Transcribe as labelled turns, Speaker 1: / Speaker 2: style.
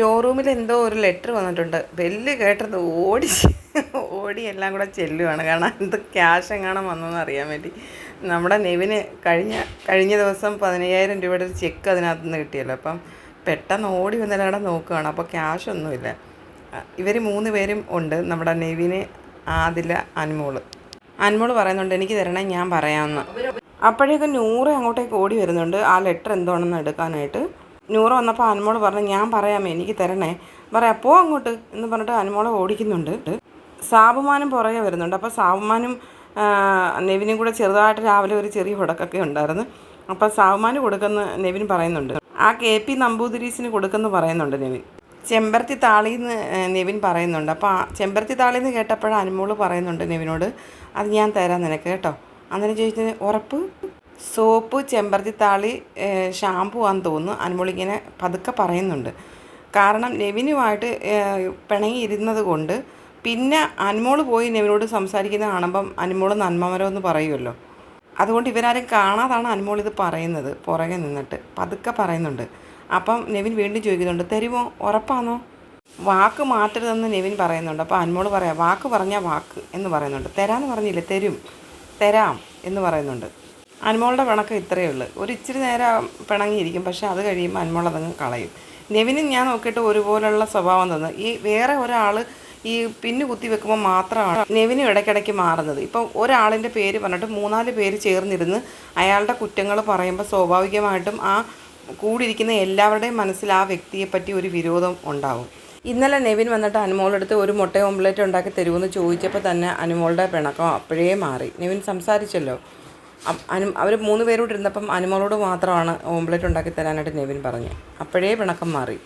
Speaker 1: Store റൂമിൽ എന്തോ ഒരു ലെറ്റർ വന്നിട്ടുണ്ട്. ബെല്ല് കേട്ടത് ഓടി ഓടി എല്ലാം കൂടെ ചെല്ലുവാണ്. കാരണം എന്ത് ക്യാഷ് എങ്ങാണോ വന്നതെന്ന് അറിയാൻ വേണ്ടി. നമ്മുടെ നെവിന് കഴിഞ്ഞ കഴിഞ്ഞ ദിവസം പതിനയ്യായിരം രൂപയുടെ ഒരു ചെക്ക് അതിനകത്ത് നിന്ന് കിട്ടിയല്ലോ. അപ്പം പെട്ടെന്ന് ഓടി വന്നാലും അവിടെ നോക്കുകയാണ് അപ്പോൾ ക്യാഷ് ഒന്നുമില്ല. ഇവർ മൂന്ന് പേരും ഉണ്ട് നമ്മുടെ നെവിന് ആദില അൻമോൾ അൻമോൾ പറയുന്നുണ്ട് എനിക്ക് തരണേ ഞാൻ പറയാമെന്ന്. അപ്പോഴേക്കും നൂറ് അങ്ങോട്ടേക്ക് ഓടി വരുന്നുണ്ട്. ആ ലെറ്റർ എന്താണെന്ന് എടുക്കാനായിട്ട്. നൂറ് വന്നപ്പോൾ അനുമോൾ പറഞ്ഞു ഞാൻ പറയാമേ എനിക്ക് തരണേ. പറയാം പോ അങ്ങോട്ട് എന്ന് പറഞ്ഞിട്ട് അനുമോളെ ഓടിക്കുന്നുണ്ട്. സാബുമാനും പുറകെ വരുന്നുണ്ട്. അപ്പോൾ സാബുമാനും നെവിനും കൂടെ ചെറുതായിട്ട് രാവിലെ ഒരു ചെറിയ ഉടക്കൊക്കെ ഉണ്ടായിരുന്നു. അപ്പോൾ സാബുമാന് കൊടുക്കുന്ന നെവിൻ പറയുന്നുണ്ട്. ആ കെ പി നമ്പൂതിരീസിന് കൊടുക്കുന്ന പറയുന്നുണ്ട് നെവിൻ. ചെമ്പരത്തി താളിന്ന് നെവിൻ പറയുന്നുണ്ട്. അപ്പോൾ ആ ചെമ്പരത്തി താളിന്ന് കേട്ടപ്പോഴാണ് അനുമോൾ പറയുന്നുണ്ട് നെവിനോട് അത് ഞാൻ തരാം നിനക്ക് കേട്ടോ. അങ്ങനെ ചോദിച്ചത് ഉറപ്പ്? സോപ്പ് ചെമ്പരത്തി താളി ഷാമ്പു ആണെന്ന് തോന്നുന്നു. അനുമോളിങ്ങനെ പതുക്കെ പറയുന്നുണ്ട്. കാരണം നെവിനുമായിട്ട് പിണങ്ങി പിണങ്ങിയിരുന്നത് കൊണ്ട് പിന്നെ അനുമോൾ പോയി നെവിനോട് സംസാരിക്കുന്ന കാണുമ്പം അനുമോൾ നന്മമരം എന്ന് പറയുമല്ലോ. അതുകൊണ്ട് ഇവരാരും കാണാതാണ് അനുമോൾ ഇത് പറയുന്നത്. പുറകെ നിന്നിട്ട് പതുക്കെ പറയുന്നുണ്ട്. അപ്പം നെവിൻ വീണ്ടും ചോദിക്കുന്നുണ്ട് തരുമോ ഉറപ്പാണോ വാക്ക് മാറ്റരുതെന്ന് നെവിൻ പറയുന്നുണ്ട്. അപ്പോൾ അനുമോൾ പറയാം വാക്ക് പറഞ്ഞാൽ വാക്ക് എന്ന് പറയുന്നുണ്ട്. തരാമെന്ന് പറഞ്ഞില്ലേ തരും. തരാം എന്ന് പറയുന്നുണ്ട്. അനുമോളുടെ പിണക്കം ഇത്രയേ ഉള്ളൂ. ഒരു ഇച്ചിരി നേരം പിണങ്ങിയിരിക്കും പക്ഷേ അത് കഴിയുമ്പോൾ അനുമോൾ അതങ്ങ് കളയും. നെവിനും ഞാൻ നോക്കിയിട്ട് ഒരുപോലുള്ള സ്വഭാവം തന്നു. ഈ വേറെ ഒരാൾ ഈ പിന്നു കുത്തി വെക്കുമ്പോൾ മാത്രമാണ് നെവിനും ഇടയ്ക്കിടയ്ക്ക് മാറുന്നത്. ഇപ്പോൾ ഒരാളിന്റെ പേര് പറഞ്ഞിട്ട് മൂന്നാൽ പേര് ചേർന്നിരുന്ന് അയാളുടെ കുറ്റങ്ങൾ പറയുമ്പോൾ സ്വാഭാവികമായിട്ടും ആ കൂടിയിരിക്കുന്ന എല്ലാവരുടെയും മനസ്സിൽ ആ വ്യക്തിയെപ്പറ്റി ഒരു വിരോധം ഉണ്ടാവും. ഇന്നലെ നെവിൻ വന്നിട്ട് അനുമോളെടുത്ത് ഒരു മുട്ട ഓംലെറ്റ് ഉണ്ടാക്കി തരുമെന്ന് ചോദിച്ചപ്പോൾ തന്നെ അനുമോളുടെ പിണക്കം അപ്പോഴേ മാറി. നെവിൻ സംസാരിച്ചല്ലോ. അനു അവർ മൂന്ന് പേരോട് ഇരുന്നപ്പം അനുമോളോട് മാത്രമാണ് ഓംപ്ലേറ്റ് ഉണ്ടാക്കി തരാനായിട്ട് നെവിൻ പറഞ്ഞു അപ്പോഴേ പിണക്കം മാറി.